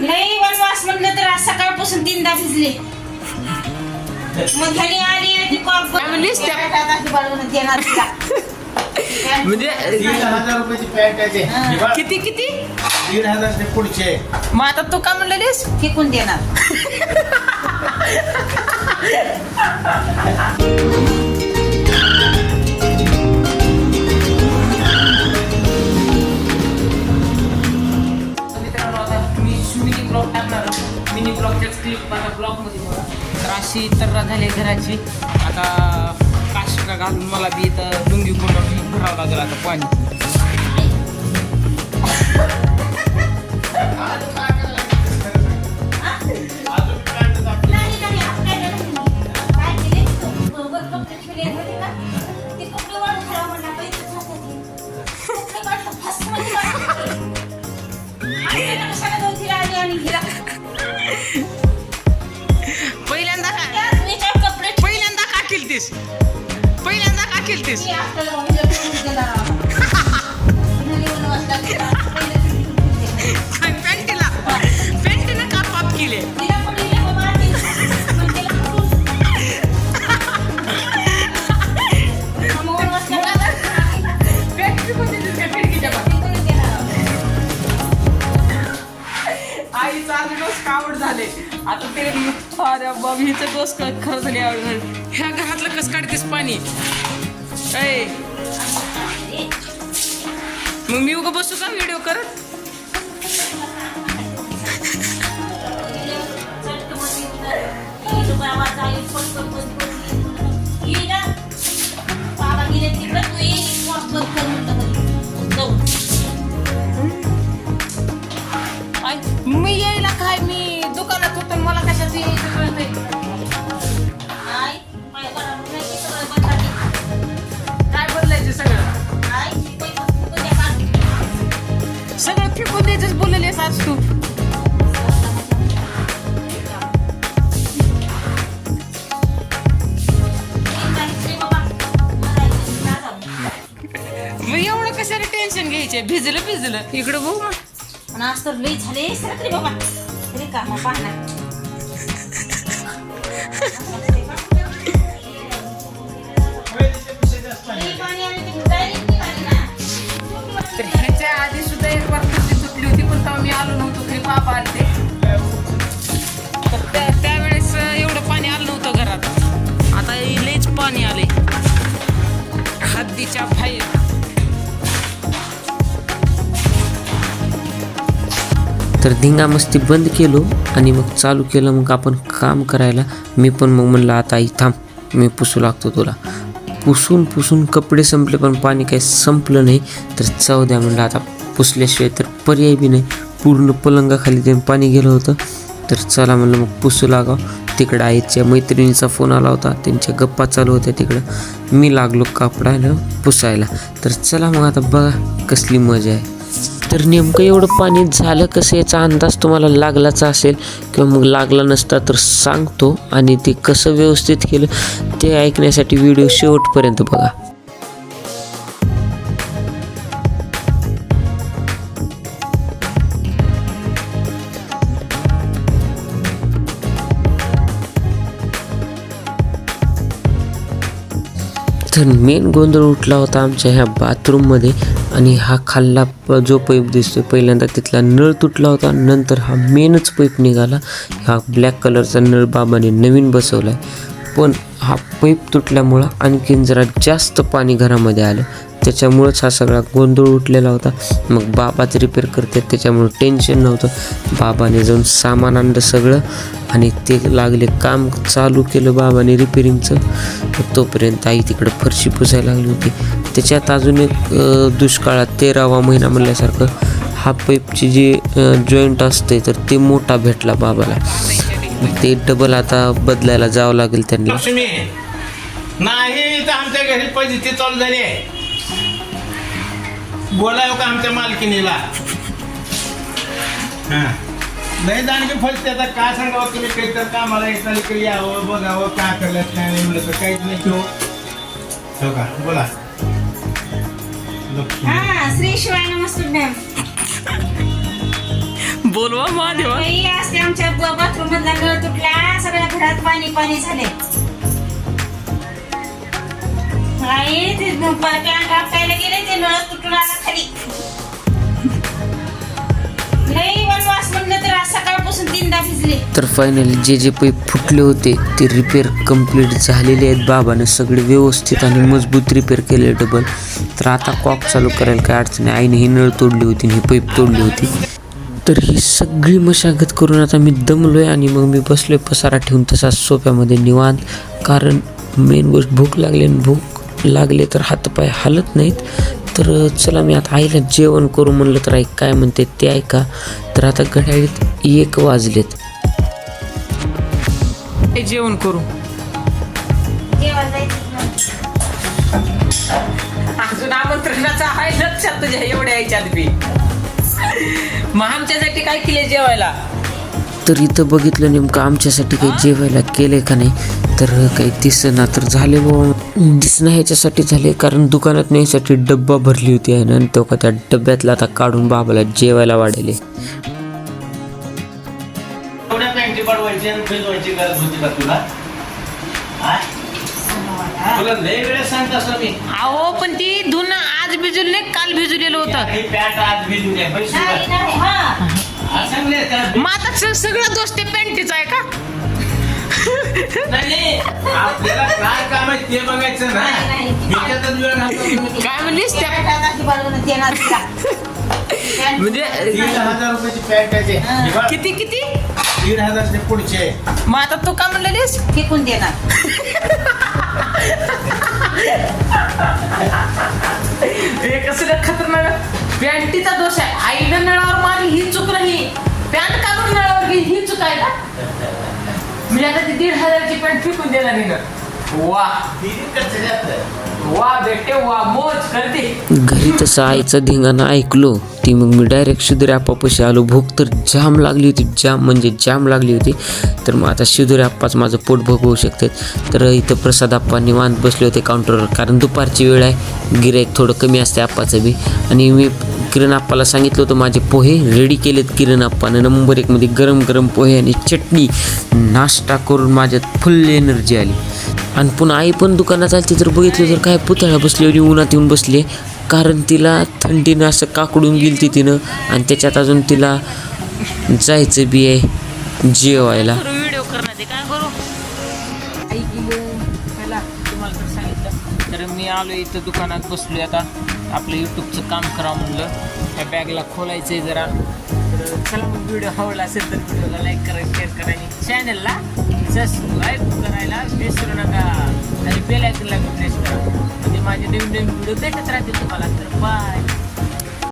लई वनवास म्हणलं तर आज सकाळपासून तीनदा भिजले. मग घरी आली आणि देणार तिला. म्हणजे दीड हजार रुपयाची पॅन्ट आहे ते. हे. बघ, किती किती? दीड हजारचे पुढचे. आहे. मग आता तू काय म्हणलेलीस फेकून देणार. मिनी ब्लॉगच्याच क्लिप आता ब्लॉगमध्ये बघा तर अशी तर्रा झाली घराची आता काशिका घालून मला बी इथं डुंगी कोंडून भरावं लागेल आता पाणी पहिल्यांदा का काय कपडे पहिल्यांदा का केलतीस. पहिल्यांदा का केलतीस आईचं आधी डोस कावड झाले. आता ते अरे बाबा हिचं डोस क- खरं झाले आवड झाले. ह्या घरातलं कस काढतेस पाणी? ऐ. मग मी उगा बसू का व्हिडिओ करत? घ्यायचे भिजलं भिजलं. इकडं बघू मग. आज तर लई झाले. सगळे बाबा. तरी काम पाहणार? ना. तर ह्याच्या आधी सुद्धा एक बार तुटली होती पण तेव्हा मी आलो नव्हतो. घरी बाबा आलते. तर त्या त्यावेळेस एवढं पाणी आलं नव्हतं घरात. आता लईच पाणी आले हद्दीच्या बाहेर. तर धिंगा मस्ती बंद केलो आणि मग चालू केलं मग आपण काम करायला. मी पण मग म्हणलं आता आई थांब मी पुसू लागतो तुला. पुसून पुसून कपडे संपले पण पाणी काही संपलं नाही. तर जाऊ द्या म्हणलं आता पुसल्याशिवाय तर पर्याय बी नाही. पूर्ण पलंगाखाली ते पाणी गेलं होतं. तर चला म्हणलं मग पुसू लागाव. तिकडं आईच्या मैत्रिणीचा फोन आला होता. त्यांच्या गप्पा चालू होत्या तिकडं. मी लागलो कापडायला पुसायला. तर चला मग आता बघा कसली मजा आहे. तर नेमकं एवढं पाणी झालं कसं? याचा अंदाज तुम्हाला लागलाच असेल किंवा मग लागला नसता तर सांगतो. आणि ते कसं व्यवस्थित केलं ते ऐकण्यासाठी व्हिडिओ शेवटपर्यंत बघा. तर मेन गोंधळ उठला होता आमच्या ह्या बाथरूममध्ये आणि हा खाल्ला प- जो पैप दिसतोय पहिल्यांदा तिथला नळ तुटला होता. नंतर हा मेनच पैप निघाला. हा ब्लॅक कलरचा नळ बाबाने नवीन बसवला आहे पण हा पैप तुटल्यामुळं आणखीन जरा जास्त पाणी घरामध्ये आलं. त्याच्यामुळंच हा सगळा गोंधळ उठलेला होता. मग बाबाच रिपेअर करतात त्याच्यामुळं टेन्शन नव्हतं. बाबाने जाऊन सामान आणलं सगळं आणि ते लागले काम चालू केलं बाबाने रिपेरिंगचं तोपर्यंत आई तिकडं फरशी पुसायला लागली होती. त्याच्यात अजून एक दुष्काळात तेरावा महिना म्हणल्यासारखं हा पाईपची जी जॉईंट असते तर ते मोठा भेटला बाबाला. ते डबल आता बदलायला जावं लागेल त्यांना. नाही आमच्या घरी परिस्थिती चालू झाली आहे. बोलाव का आमच्या मालकीनीला हा. नाही जाणके फसते आता. काय सांगावं तुम्ही? काही तर कामाला येताना इकडे यावं बघावं काय करलं काय नाही म्हणलं तर काहीच नाही ठेव हो का? बोला. हा श्री शिवाय नमस्ते मॅम बोलवा महादेवा बाई, असते आमच्या बाथरूम मधला नळ तुटला. सगळ्या घरात पाणी पाणी झाले. आई ते पॅन्ट आपटायला गेले ते नळ खाली नाही वनवास म्हणलं तर आज सकाळपासून तीनदा भिजले तर फायनली जे जे पैप फुटले होते ते रिपेअर कंप्लीट झालेले आहेत. बाबानं सगळे व्यवस्थित आणि मजबूत रिपेअर केले डबल तर आता कॉक चालू करायला काय अडचण आईने ही नळ तोडली होती आणि ही पैप तोडली होती. तर ही सगळी मशागत करून आता मी दमलो आहे आणि मग मी बसलोय पसारा ठेवून तसा सोप्यामध्ये निवांत. कारण मेन गोष्ट भूक लागली आणि भूक लागले तर हातपाय हालत नाहीत. तर चला मी आता आईला जेवण करू म्हणलं तर आई काय म्हणते ते ऐका. तर आता घड्याळीत एक वाजलेत. जेवण करू. अजून आमंत्रणाचा आहे लक्षात तुझ्या एवढ्या यायच्यात बी. मग आमच्यासाठी काय केले जेवायला? तर इथं बघितलं नेमकं आमच्यासाठी काही जेवायला केलंय का नाही? तर काही दिसना तर झाले बाबा दिसणं ह्याच्यासाठी झाले कारण दुकानात न्यायसाठी डब्बा भरली होती आहे ना आणि तो का त्या डब्यातला आता काढून बाबाला जेवायला वाढले. एवढ्या पॅन्टी पाडवायची आणि भिजवायची गरज होती का तुला? हा? तुला लय वेळेस सांगत असं मी. अहो पण ती धुन आज भिजून नाही काल भिजवलेलं होतं. स- सगळं दोष ते पॅन्टीचा आहे का? नाही, नाही. आपल्याला काय काम आहे ते बघायचं ना. नाही, नाही. ह्याच्यातच वेळ घालतो. तुम्ही. काय म्हणलीस त्या टाकाची बाळगून देणार तिला. म्हणजे दीड हजार रुपयाची पॅन्ट आहे ते. हे. बघ, किती किती? दीड हजारचे पुढचे. मग आता तू काय म्हणलेलीस? फेकून देणार. हे कसं खतरनाक? पॅन्टीचा दोष आहे. आईनं नळावर मारली ही चूक नाही. पॅन्ट काढून नळावर गेली ही चूक आहे का? मी आता ती दीड हजारची पॅन्ट फेकून देणार आहे ना. वा. वा बेटे वा मोज करते घरी तसं आईचं धिंगाणं ऐकलो ती मग मी डायरेक्ट शिदुरे आप्पापाशी आलो. भूक तर जाम लागली होती जाम म्हणजे जाम लागली होती. तर मग आता शिदुरे आप्पाच माझं पोट भोगवू शकते तर इथं प्रसाद आप्पा निवांत बसले होते काउंटरवर कारण दुपारची वेळ आहे गिराईक थोडं कमी असते आप्पाचं बी. आणि मी किरण आप्पाला सांगितलं होतं माझे पोहे रेडी केलेत किरण आप्पानं. नंबर एकमध्ये गरम गरम पोहे आणि चटणी. नाश्ता करून माझ्यात फुल एनर्जी आली. आणि पुन्हा आई पण दुकानात आली जर बघितलं तर काय पुतळा बसली आणि उन्हात येऊन बसली. कारण तिला थंडीनं असं काकडून गेली ती तिनं आणि त्याच्यात अजून तिला जायचं बी आहे जेवायला. मी आलो इथं दुकानात बसलोय आता. आपलं यूट्यूबचं काम करावं म्हणलं. त्या बॅगला खोलायचं आहे जरा. तर चला मग व्हिडिओ आवडला असेल तर व्हिडिओला लाईक करा शेअर करा आणि चॅनलला सबस्क्राईब करायला विसरू नका. आणि बेल आयकनला प्रेस करा. म्हणजे माझे नवीन नवीन व्हिडिओ भेटत राहतील तुम्हाला. तर बाय